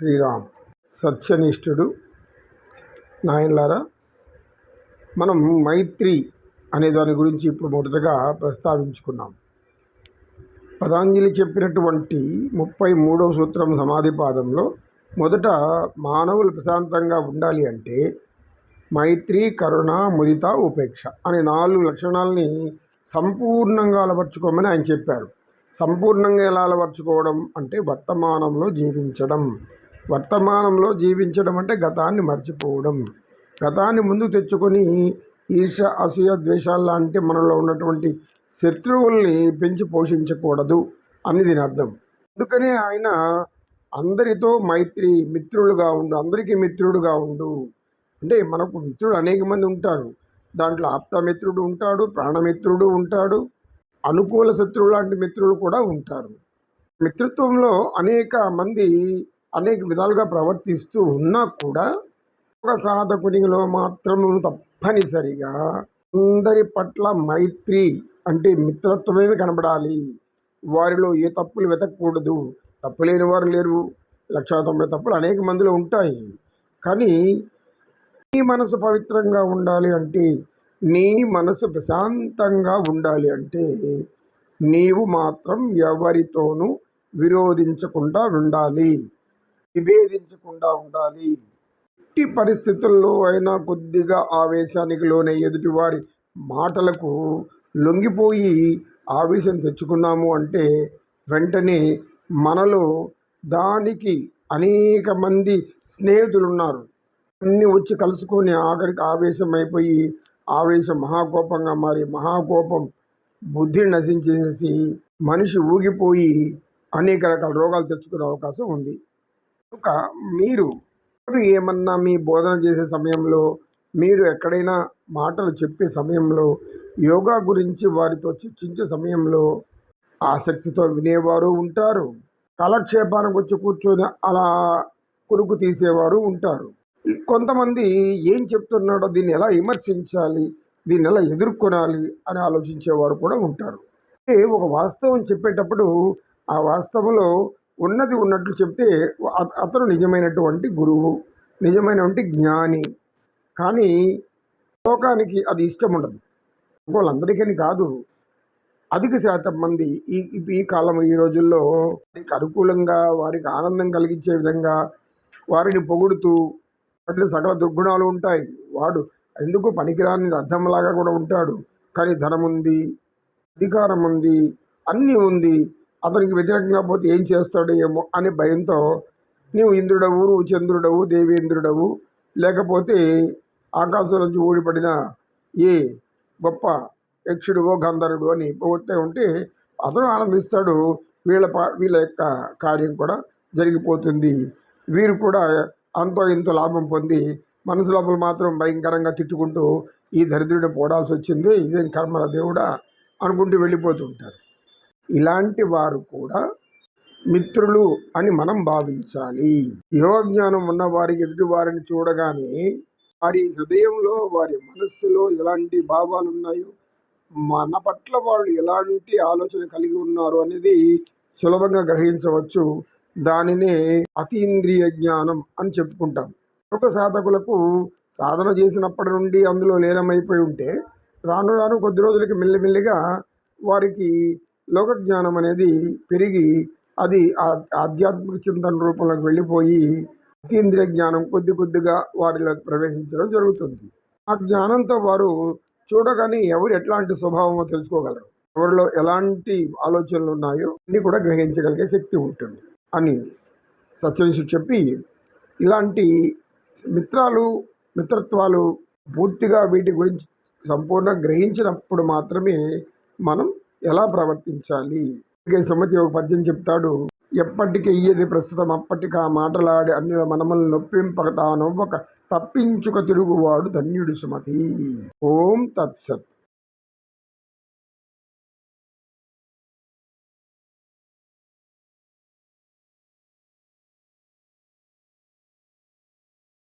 శ్రీరామ్ సత్యనిష్ఠుడు. నాయన్లారా మనం మైత్రి అనే దాని గురించి ఇప్పుడు మొదటగా ప్రస్తావించుకున్నాం. పతాంజలి చెప్పినటువంటి ముప్పై మూడవ సూత్రం సమాధి పాదంలో మొదట మానవులు ప్రశాంతంగా ఉండాలి అంటే మైత్రి కరుణ ముదిత ఉపేక్ష అనే నాలుగు లక్షణాలని సంపూర్ణంగా అలవర్చుకోమని ఆయన చెప్పారు. సంపూర్ణంగా ఎలా అలవర్చుకోవడం అంటే వర్తమానంలో జీవించడం. వర్తమానంలో జీవించడం అంటే గతాన్ని మర్చిపోవడం. గతాన్ని ముందు తెచ్చుకొని ఈర్ష అసూయ ద్వేషాలు లాంటి మనలో ఉన్నటువంటి శత్రువుల్ని పెంచి పోషించకూడదు అని దీని అర్థం. అందుకనే ఆయన అందరితో మైత్రి మిత్రులుగా ఉండు అందరికీ మిత్రుడుగా ఉండు. అంటే మనకు మిత్రుడు అనేక మంది ఉంటారు. దాంట్లో ఆప్తమిత్రుడు ఉంటాడు ప్రాణమిత్రుడు ఉంటాడు అనుకూల శత్రువు లాంటి మిత్రులు కూడా ఉంటారు. మిత్రత్వంలో అనేక మంది అనేక విధాలుగా ప్రవర్తిస్తూ ఉన్నా కూడా ఒక సాధకునిలో మాత్రం తప్పనిసరిగా అందరి పట్ల మైత్రి అంటే మిత్రత్వమే కనబడాలి. వారిలో ఏ తప్పులు వెతకూడదు తప్పు లేని వారు లేరు. లక్ష తొంభై తప్పులు అనేక మందిలో ఉంటాయి. కానీ నీ మనసు పవిత్రంగా ఉండాలి అంటే నీ మనసు ప్రశాంతంగా ఉండాలి అంటే నీవు మాత్రం ఎవరితోనూ విరోధించకుండా ఉండాలి. విభేదించకుండా ఉండాలి. ఎట్టి పరిస్థితుల్లో అయినా కొద్దిగా ఆవేశానికి లోనే ఎదుటివారి మాటలకు లొంగిపోయి ఆవేశం తెచ్చుకున్నాము అంటే వెంటనే మనలో దానికి అనేక మంది స్నేహితులు ఉన్నారు అన్నీ వచ్చి కలుసుకొని ఆఖరికి ఆవేశం అయిపోయి ఆవేశం మహాకోపంగా మారి మహాకోపం బుద్ధిని నశించేసి మనిషి ఊగిపోయి అనేక రకాల రోగాలు తెచ్చుకునే అవకాశం ఉంది. కనుక మీరు ఏమన్నా మీ బోధన చేసే సమయంలో మీరు ఎక్కడైనా మాటలు చెప్పే సమయంలో యోగా గురించి వారితో చర్చించే సమయంలో ఆసక్తితో వినేవారు ఉంటారు. కాలక్షేపానికి వచ్చి కూర్చొని అలా కొరుకు తీసేవారు ఉంటారు. కొంతమంది ఏం చెప్తున్నాడో దీన్ని ఎలా విమర్శించాలి దీన్ని ఎలా ఎదుర్కొనాలి అని ఆలోచించేవారు కూడా ఉంటారు. ఒక వాస్తవం చెప్పేటప్పుడు ఆ వాస్తవంలో ఉన్నది ఉన్నట్లు చెప్తే అతను నిజమైనటువంటి గురువు నిజమైనటువంటి జ్ఞాని. కానీ లోకానికి అది ఇష్టం ఉండదు. వాళ్ళందరికీ కాదు. అధిక శాతం మంది ఈ ఈ కాలం ఈ రోజుల్లో వారికి అనుకూలంగా వారికి ఆనందం కలిగించే విధంగా వారిని పొగుడుతూ వాటిలో సకల దుర్గుణాలు ఉంటాయి. వాడు ఎందుకు పనికిరాని అర్థంలాగా కూడా ఉంటాడు. కానీ ధనం ఉంది అధికారం ఉంది అన్నీ ఉంది. అతనికి వ్యతిరేకంగా పోతే ఏం చేస్తాడో ఏమో అనే భయంతో నీవు ఇంద్రుడవు నువ్వు చంద్రుడవు దేవేంద్రుడవు లేకపోతే ఆకాశం నుంచి ఊడిపడిన ఏ గొప్ప యక్షుడువో గంధర్వుడు అని పోతే ఉంటే అతను ఆనందిస్తాడు. వీళ్ళ పా వీళ్ళ యొక్క కార్యం కూడా జరిగిపోతుంది. వీరు కూడా అంతో ఇంత లాభం పొంది మనసు లోపల మాత్రం భయంకరంగా తిట్టుకుంటూ ఈ దరిద్రుడిని పోడాల్సి వచ్చింది. ఇదేం కర్మల దేవుడా అనుకుంటూ వెళ్ళిపోతుంటారు ఇలాంటి వారు కూడా మిత్రులు అని మనం భావించాలి. యోగజ్ఞానం ఉన్న వారికి ఎదుటి వారిని చూడగానే వారి హృదయంలో వారి మనస్సులో ఎలాంటి భావాలు ఉన్నాయో మన పట్ల వాళ్ళు ఎలాంటి ఆలోచన కలిగి ఉన్నారు అనేది సులభంగా గ్రహించవచ్చు. దానినే అతీంద్రియ జ్ఞానం అని చెప్పుకుంటాం. ఒక సాధకులకు సాధన చేసినప్పటి నుండి అందులో లీనమైపోయి ఉంటే రాను రాను కొద్ది రోజులకి మెల్లిమెల్లిగా వారికి లోక జ్ఞానం అనేది పెరిగి అది ఆధ్యాత్మిక చింతన రూపంలోకి వెళ్ళిపోయి అతీంద్రియ జ్ఞానం కొద్ది కొద్దిగా వారిలోకి ప్రవేశించడం జరుగుతుంది. ఆ జ్ఞానంతో వారు చూడగానే ఎవరు ఎట్లాంటి స్వభావమో తెలుసుకోగలరు. ఎవరిలో ఎలాంటి ఆలోచనలు ఉన్నాయో అన్ని కూడా గ్రహించగలిగే శక్తి ఉంటుంది అని సత్యనిషి చెప్పి ఇలాంటి మిత్రాలు మిత్రత్వాలు పూర్తిగా వీటి గురించి సంపూర్ణ గ్రహించినప్పుడు మాత్రమే మనం ఎలా ప్రవర్తించాలి? అందుకే సుమతి ఒక పద్యం చెప్తాడు ఎప్పటికీ ఇయ్యది ప్రస్తుతం అప్పటికి ఆ మాటలాడి అన్యుల మనమల్ని నొప్పింపక తానొవ్వక తప్పించుక తిరుగువాడు ధన్యుడు సుమతి. ఓం తత్సత్.